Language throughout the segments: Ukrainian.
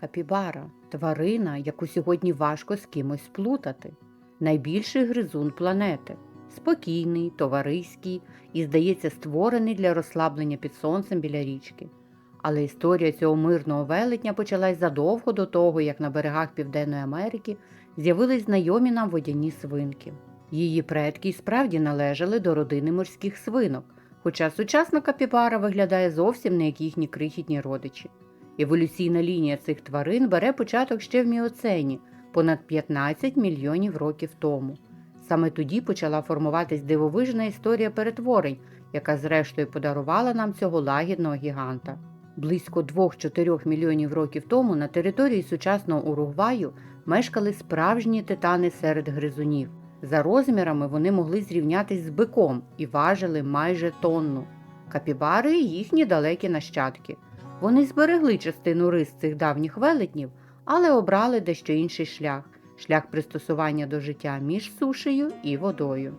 Капібара тварина, яку сьогодні важко з кимось сплутати. Найбільший гризун планети. Спокійний, товариський і, здається, створений для розслаблення під сонцем біля річки. Але історія цього мирного велетня почалась задовго до того, як на берегах Південної Америки з'явились знайомі нам водяні свинки. Її предки справді належали до родини морських свинок, хоча сучасна капібара виглядає зовсім не як їхні крихітні родичі. Еволюційна лінія цих тварин бере початок ще в міоцені, понад 15 мільйонів років тому. Саме тоді почала формуватись дивовижна історія перетворень, яка зрештою подарувала нам цього лагідного гіганта. Близько 2-4 мільйонів років тому на території сучасного Уругваю мешкали справжні титани серед гризунів. За розмірами вони могли зрівнятись з биком і важили майже тонну. Капібари їхні далекі нащадки. Вони зберегли частину рис цих давніх велетнів, але обрали дещо інший шлях шлях пристосування до життя між сушею і водою.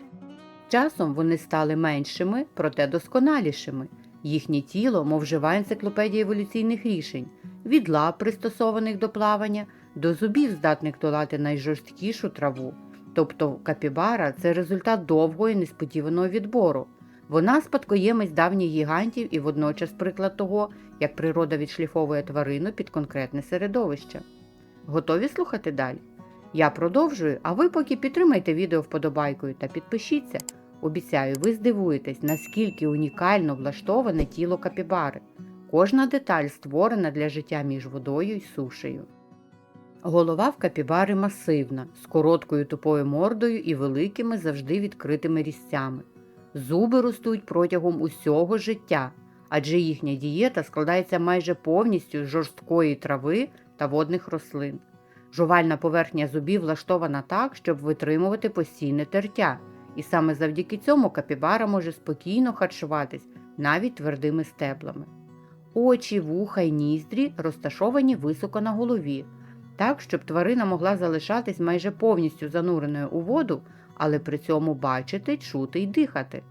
Часом вони стали меншими, проте досконалішими. Їхнє тіло, мов жива енциклопедія еволюційних рішень, від лап, пристосованих до плавання, до зубів, здатних долати найжорсткішу траву. Тобто капібара це результат довгого і несподіваного відбору. Вона спадкоємець давніх гігантів і водночас приклад того, як природа відшліфовує тварину під конкретне середовище. Готові слухати далі? Я продовжую, а ви поки підтримайте відео вподобайкою та підпишіться. Обіцяю, ви здивуєтесь, наскільки унікально влаштоване тіло капібари. Кожна деталь створена для життя між водою і сушею. Голова в капібари масивна, з короткою тупою мордою і великими завжди відкритими різцями. Зуби ростуть протягом усього життя, адже їхня дієта складається майже повністю з жорсткої трави та водних рослин. Жувальна поверхня зубів влаштована так, щоб витримувати постійне тертя, і саме завдяки цьому капібара може спокійно харчуватись навіть твердими стеблами. Очі, вуха й ніздрі розташовані високо на голові, так, щоб тварина могла залишатись майже повністю зануреною у воду, але при цьому бачити, чути й дихати.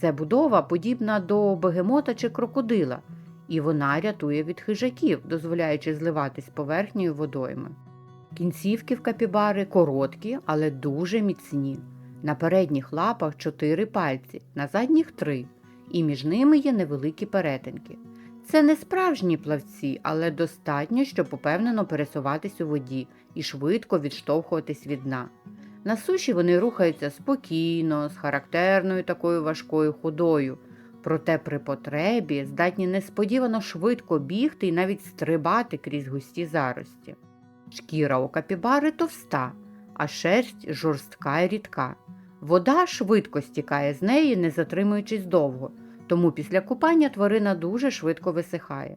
Це будова подібна до бегемота чи крокодила, і вона рятує від хижаків, дозволяючи зливатись з поверхнею водойми. Кінцівки в капібари короткі, але дуже міцні. На передніх лапах чотири пальці, на задніх три, і між ними є невеликі перетинки. Це не справжні плавці, але достатньо, щоб упевнено пересуватись у воді і швидко відштовхуватись від дна. На суші вони рухаються спокійно, з характерною такою важкою ходою, проте при потребі здатні несподівано швидко бігти і навіть стрибати крізь густі зарості. Шкіра у капібари товста, а шерсть жорстка і рідка. Вода швидко стікає з неї, не затримуючись довго, тому після купання тварина дуже швидко висихає.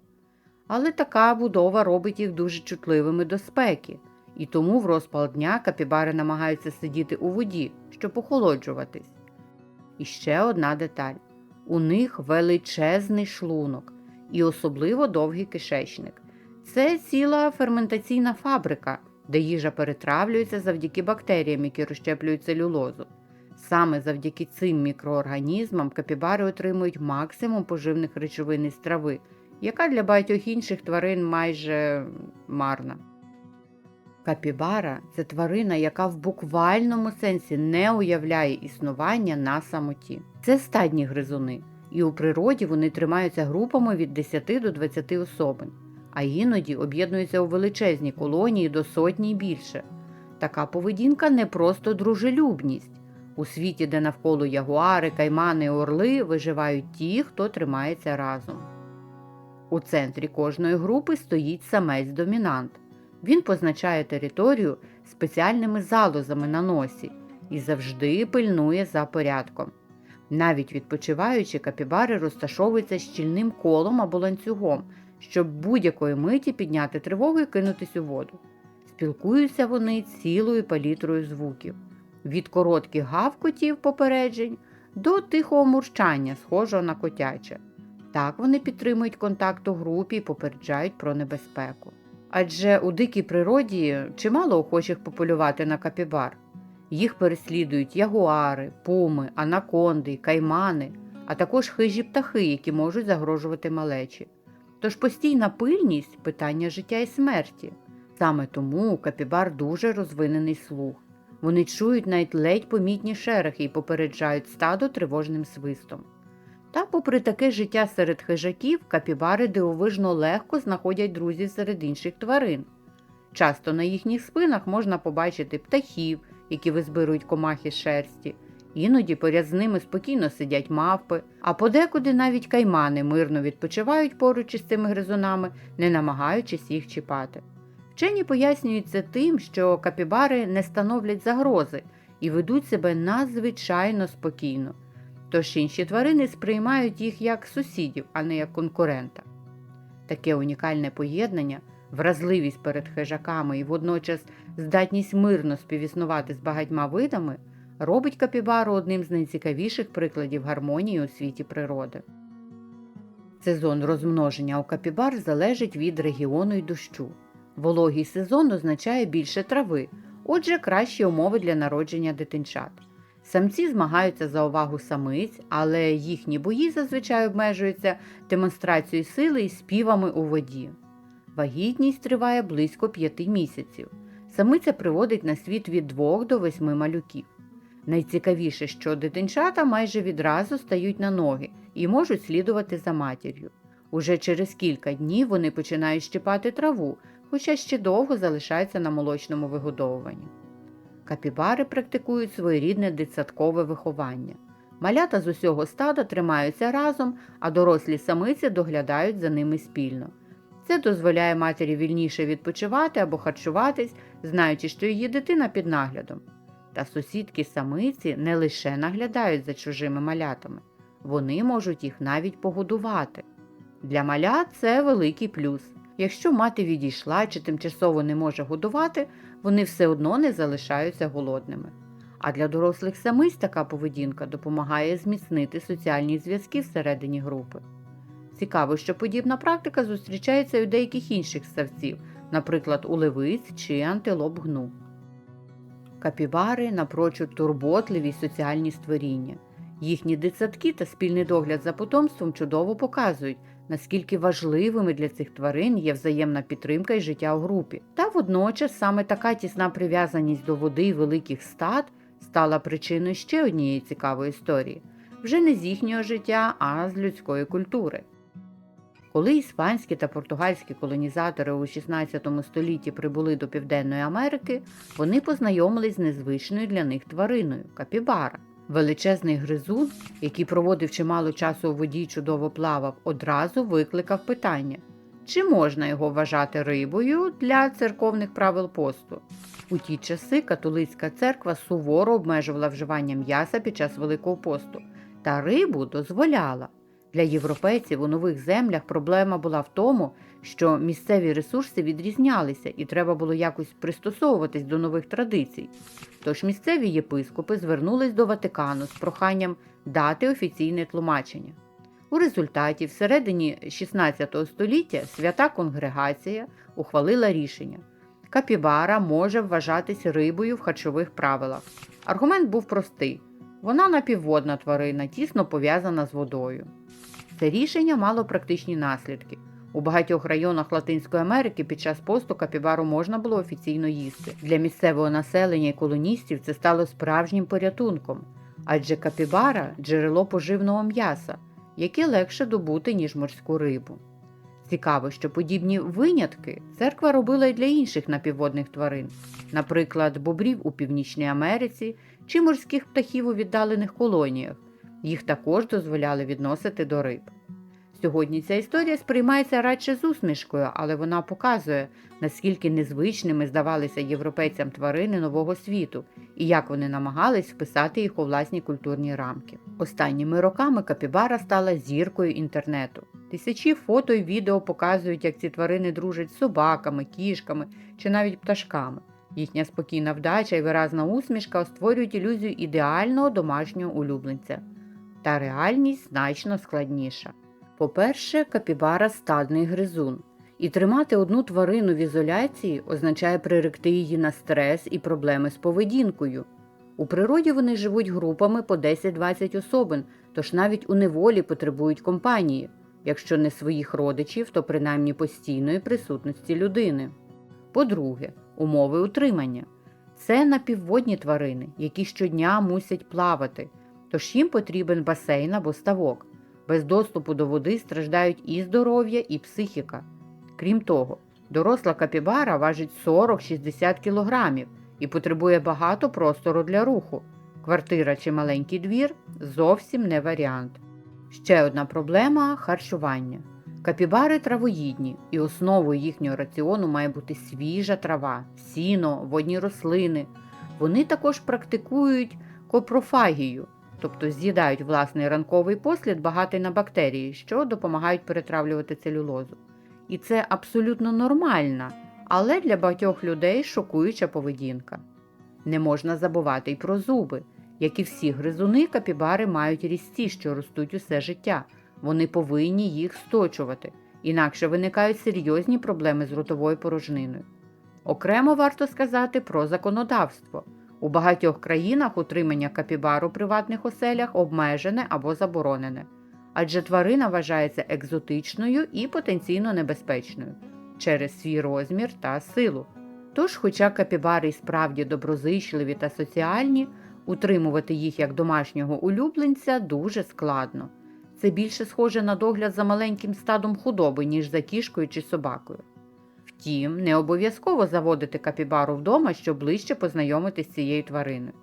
Але така будова робить їх дуже чутливими до спеки, і тому в розпал дня капібари намагаються сидіти у воді, щоб охолоджуватись. І ще одна деталь: у них величезний шлунок і особливо довгий кишечник. Це ціла ферментаційна фабрика, де їжа перетравлюється завдяки бактеріям, які розщеплюють целюлозу. Саме завдяки цим мікроорганізмам капібари отримують максимум поживних речовин із трави, яка для багатьох інших тварин майже марна. Капібара це тварина, яка в буквальному сенсі не уявляє існування на самоті. Це стадні гризуни, і у природі вони тримаються групами від 10 до 20 особин, а іноді об'єднуються у величезні колонії до сотні й більше. Така поведінка не просто дружелюбність. У світі, де навколо ягуари, каймани орли виживають ті, хто тримається разом. У центрі кожної групи стоїть самець-домінант. Він позначає територію спеціальними залозами на носі і завжди пильнує за порядком. Навіть відпочиваючи, капібари розташовуються щільним колом або ланцюгом, щоб будь-якої миті підняти тривогу і кинутись у воду. Спілкуються вони цілою палітрою звуків від коротких гавкотів попереджень до тихого мурчання, схожого на котяче. Так вони підтримують контакт у групі і попереджають про небезпеку. Адже у дикій природі чимало охочих пополювати на капібар. Їх переслідують ягуари, пуми, анаконди, каймани, а також хижі птахи, які можуть загрожувати малечі. Тож постійна пильність питання життя і смерті. Саме тому капібар дуже розвинений слух. Вони чують навіть ледь помітні шерехи і попереджають стадо тривожним свистом. Та, попри таке життя серед хижаків, капібари дивовижно легко знаходять друзів серед інших тварин. Часто на їхніх спинах можна побачити птахів, які визбирують комахи шерсті. Іноді поряд з ними спокійно сидять мавпи, а подекуди навіть каймани мирно відпочивають поруч із цими гризунами, не намагаючись їх чіпати. Вчені пояснюють це тим, що капібари не становлять загрози і ведуть себе надзвичайно спокійно. Тож інші тварини сприймають їх як сусідів, а не як конкурента. Таке унікальне поєднання, вразливість перед хижаками і водночас здатність мирно співіснувати з багатьма видами робить капібару одним з найцікавіших прикладів гармонії у світі природи. Сезон розмноження у капібар залежить від регіону й дощу. Вологий сезон означає більше трави, отже, кращі умови для народження дитинчат. Самці змагаються за увагу самиць, але їхні бої зазвичай обмежуються демонстрацією сили і співами у воді. Вагітність триває близько п'яти місяців. Самиця приводить на світ від двох до восьми малюків. Найцікавіше, що дитинчата майже відразу стають на ноги і можуть слідувати за матір'ю. Уже через кілька днів вони починають щипати траву, хоча ще довго залишаються на молочному вигодовуванні. Капібари практикують своєрідне дитсадкове виховання. Малята з усього стада тримаються разом, а дорослі самиці доглядають за ними спільно. Це дозволяє матері вільніше відпочивати або харчуватись, знаючи, що її дитина під наглядом. Та сусідки самиці не лише наглядають за чужими малятами, вони можуть їх навіть погодувати. Для малят це великий плюс. Якщо мати відійшла чи тимчасово не може годувати, вони все одно не залишаються голодними. А для дорослих самиць така поведінка допомагає зміцнити соціальні зв'язки всередині групи. Цікаво, що подібна практика зустрічається у деяких інших ставців, наприклад, у левиць чи антилоп гну. Капібари напрочуд турботливі соціальні створіння. Їхні дитсадки та спільний догляд за потомством чудово показують, наскільки важливими для цих тварин є взаємна підтримка і життя у групі. Та водночас саме така тісна прив'язаність до води і великих стад стала причиною ще однієї цікавої історії вже не з їхнього життя, а з людської культури. Коли іспанські та португальські колонізатори у 16 столітті прибули до Південної Америки, вони познайомились з незвичною для них твариною капібара. Величезний гризун, який проводив чимало часу у воді й чудово плавав, одразу викликав питання, чи можна його вважати рибою для церковних правил посту. У ті часи католицька церква суворо обмежувала вживання м'яса під час Великого посту, та рибу дозволяла. Для європейців у нових землях проблема була в тому, що місцеві ресурси відрізнялися і треба було якось пристосовуватись до нових традицій. Тож місцеві єпископи звернулись до Ватикану з проханням дати офіційне тлумачення. У результаті, всередині 16 століття, свята конгрегація ухвалила рішення: капібара може вважатись рибою в харчових правилах. Аргумент був простий: вона напівводна тварина, тісно пов'язана з водою. Це рішення мало практичні наслідки. У багатьох районах Латинської Америки під час посту капібару можна було офіційно їсти. Для місцевого населення і колоністів це стало справжнім порятунком, адже капібара джерело поживного м'яса, яке легше добути, ніж морську рибу. Цікаво, що подібні винятки церква робила й для інших напівводних тварин, наприклад, бобрів у Північній Америці чи морських птахів у віддалених колоніях. Їх також дозволяли відносити до риб. Сьогодні ця історія сприймається радше з усмішкою, але вона показує, наскільки незвичними здавалися європейцям тварини нового світу і як вони намагались вписати їх у власні культурні рамки. Останніми роками капібара стала зіркою інтернету. Тисячі фото і відео показують, як ці тварини дружать з собаками, кішками чи навіть пташками. Їхня спокійна вдача і виразна усмішка створюють ілюзію ідеального домашнього улюбленця. Та реальність значно складніша. По-перше, капібара стадний гризун. І тримати одну тварину в ізоляції означає приректи її на стрес і проблеми з поведінкою. У природі вони живуть групами по 10-20 особин, тож навіть у неволі потребують компанії. якщо не своїх родичів, то принаймні постійної присутності людини. По-друге, умови утримання. Це напівводні тварини, які щодня мусять плавати, тож їм потрібен басейн або ставок. Без доступу до води страждають і здоров'я, і психіка. Крім того, доросла капібара важить 40-60 кг і потребує багато простору для руху. Квартира чи маленький двір зовсім не варіант. Ще одна проблема харчування. Капібари травоїдні, і основою їхнього раціону має бути свіжа трава, сіно, водні рослини. Вони також практикують копрофагію, тобто з'їдають власний ранковий послід, багатий на бактерії, що допомагають перетравлювати целюлозу. І це абсолютно нормальна, але для багатьох людей шокуюча поведінка. Не можна забувати й про зуби. Як і всі гризуни, капібари мають різці, що ростуть усе життя. Вони повинні їх сточувати, інакше виникають серйозні проблеми з ротовою порожниною. Окремо варто сказати про законодавство. У багатьох країнах утримання капібар у приватних оселях обмежене або заборонене, адже тварина вважається екзотичною і потенційно небезпечною через свій розмір та силу. Тож, хоча капібари справді доброзичливі та соціальні, утримувати їх як домашнього улюбленця дуже складно. Це більше схоже на догляд за маленьким стадом худоби, ніж за кішкою чи собакою. Втім, не обов'язково заводити капібару вдома, щоб ближче познайомитись з цією твариною.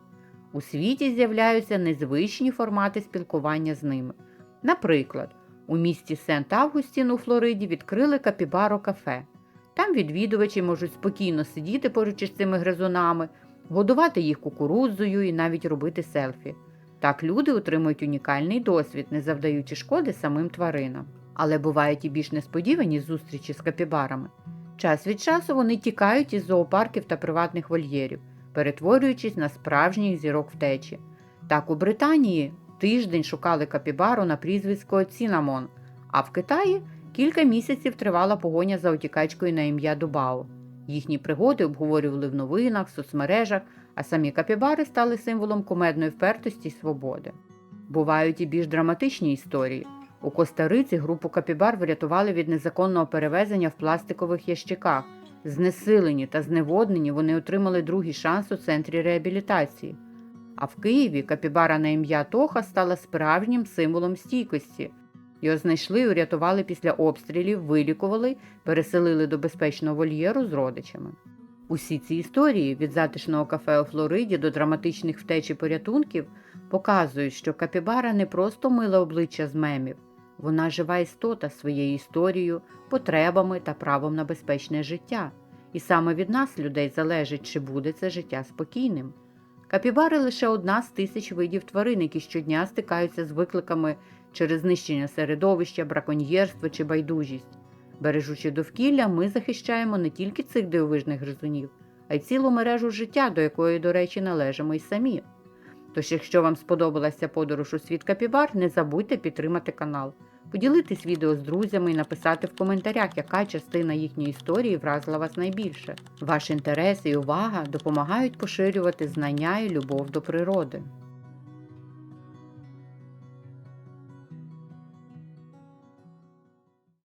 У світі з'являються незвичні формати спілкування з ними. Наприклад, у місті Сент Августін у Флориді відкрили капібаро кафе. Там відвідувачі можуть спокійно сидіти поруч із цими гризунами, годувати їх кукурудзою і навіть робити селфі. Так люди отримують унікальний досвід, не завдаючи шкоди самим тваринам. Але бувають і більш несподівані зустрічі з капібарами. Час від часу вони тікають із зоопарків та приватних вольєрів, перетворюючись на справжніх зірок втечі. Так у Британії тиждень шукали капібару на прізвисько Цінамон, а в Китаї кілька місяців тривала погоня за утікачкою на ім'я Дубао. Їхні пригоди обговорювали в новинах, соцмережах, а самі капібари стали символом кумедної впертості й свободи. Бувають і більш драматичні історії. У Коста-Риці групу капібар врятували від незаконного перевезення в пластикових ящиках. Знесилені та зневоднені вони отримали другий шанс у центрі реабілітації. А в Києві капібара на ім'я Тоха стала справжнім символом стійкості. Його знайшли і урятували після обстрілів, вилікували, переселили до безпечного вольєру з родичами. Усі ці історії від затишного кафе у Флориді до драматичних втеч і порятунків показують, що капібара не просто миле обличчя з мемів, вона жива істота своєю історією, потребами та правом на безпечне життя. І саме від нас, людей, залежить, чи буде це життя спокійним. Капібари лише одна з тисяч видів тварин, які щодня стикаються з викликами через знищення середовища, браконьєрство чи байдужість. Бережучи довкілля, ми захищаємо не тільки цих дивовижних гризунів, а й цілу мережу життя, до якої, до речі, належимо й самі. Тож, якщо вам сподобалася подорож у світ капібар, не забудьте підтримати канал, поділитись відео з друзями і написати в коментарях, яка частина їхньої історії вразила вас найбільше. Ваш інтерес і увага допомагають поширювати знання і любов до природи.